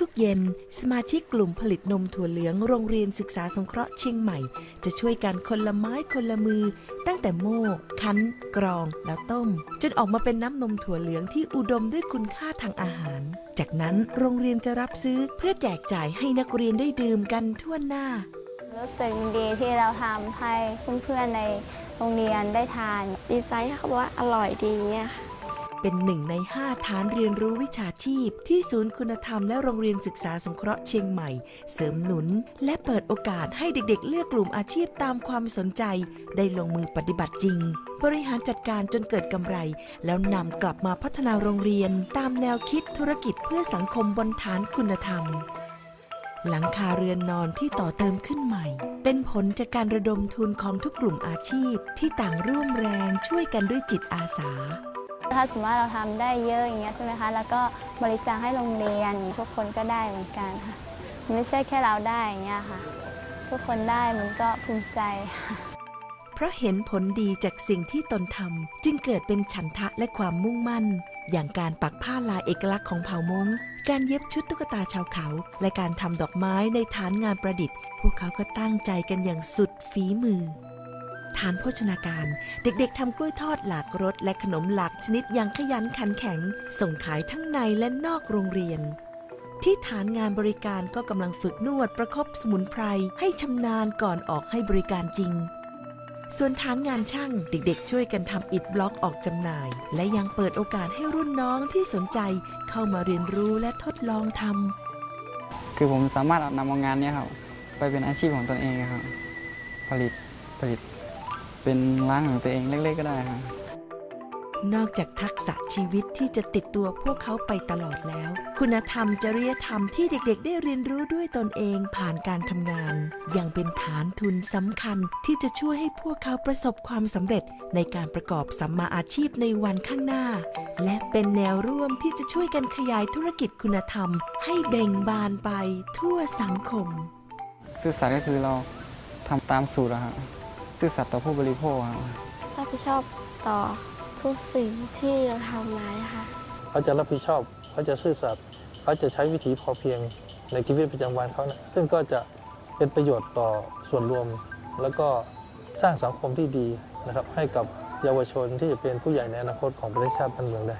ทุกๆ เย็น สมาชิกกลุ่มผลิตนมถั่วเหลืองโรงเรียนศึกษาสงเคราะห์เชียงใหม่ จะช่วยกันคนละไม้คนละมือ ตั้งแต่โม่คั้น กรองแล้วต้ม จนออกมาเป็นน้ำนมถั่วเหลืองที่อุดมด้วยคุณค่าทางอาหาร จากนั้นโรงเรียนจะรับซื้อเพื่อแจกจ่ายให้นักเรียนได้ดื่มกันทั่วหน้ารู้สึกดีที่เราทำให้เพื่อนๆในโรงเรียนได้ทานดีไซน์เขาบอกว่าอร่อยดีเนี่ยค่ะ เป็นหนึ่งใน 5 ฐานเรียนรู้วิชาชีพ ที่ศูนย์คุณธรรมและโรงเรียนศึกษาสงเคราะห์เชียงใหม่ เสริมหนุน และเปิดโอกาสให้เด็กๆ เลือกกลุ่มอาชีพตามความสนใจ ได้ลงมือปฏิบัติจริง บริหารจัดการจนเกิดกำไร แล้วนำกลับมาพัฒนาโรงเรียน ตามแนวคิดธุรกิจเพื่อสังคมบนฐานคุณธรรมหลังคาเรือนนอนที่ต่อเติมขึ้นใหม่ เป็นผลจากการระดมทุนของทุกกลุ่มอาชีพที่ต่างร่วมแรงช่วยกันด้วยจิตอาสา ถ้าสมมติว่าเราทำได้เยอะอย่างเงี้ยใช่ไหมคะแล้วก็บริจาคให้โรงเรียนทุกคนก็ได้เหมือนกันค่ะไม่ใช่แค่เราได้อย่างเงี้ยค่ะ ทุกคนได้มันก็ภูมิใจเพราะเห็นผลดีจากสิ่งที่ตนทำจึงเกิดเป็นฉันทะและความมุ่งมั่น อย่างการปักผ้าลายเอกลักษณ์ของเผ่ามงการเย็บชุดตุ๊กตาชาวเขา และการทำดอกไม้ในฐานงานประดิษฐ์ พวกเขาก็ตั้งใจกันอย่างสุดฝีมือ ฐานโภชนาการ เด็กๆทำกล้วยทอดหลากรสและขนมหลากชนิดอย่างขยันขันแข็ง ส่งขายทั้งในและนอกโรงเรียน ที่ฐานงานบริการก็กำลังฝึกนวดประคบสมุนไพร ให้ชำนาญก่อนออกให้บริการจริง ส่วนฐานงานช่างเด็กๆ ช่วยกันทำอิฐบล็อกออกจำหน่าย และยังเปิดโอกาสให้รุ่นน้องที่สนใจเข้ามาเรียนรู้และทดลองทำคือผมสามารถนำเอางานนี้ครับไปเป็นอาชีพของตนเองครับผลิตผลิต เป็นร้านของตัวเองเล็กๆก็ได้ครับนอกจากทักษะชีวิตที่จะติดตัวพวกเขาไปตลอดแล้ว คุณธรรมจริยธรรมที่เด็กๆ ได้เรียนรู้ด้วยตนเองผ่านการทำงาน ยังเป็นฐานทุนสำคัญที่จะช่วยให้พวกเขาประสบความสำเร็จในการประกอบสัมมาอาชีพในวันข้างหน้า และเป็นแนวร่วมที่จะช่วยกันขยายธุรกิจคุณธรรม ให้เบ่งบานไปทั่วสังคม ซื่อสัตย์ก็คือเราทำตามสูตรอะครับ ซื่อสัตย์ต่อผู้บริโภคครับรับผิดชอบต่อทุกสิ่งที่เราทำมาค่ะ เขาจะรับผิดชอบ เขาจะซื่อสัตย์เขาจะใช้วิถีพอเพียงในชีวิตประจำวันเขานะซึ่งก็จะเป็นประโยชน์ต่อส่วนรวม แล้วก็สร้างสังคมที่ดีนะครับ ให้กับเยาวชนที่จะเป็นผู้ใหญ่ในอนาคตของประเทศชาติบ้านเมืองได้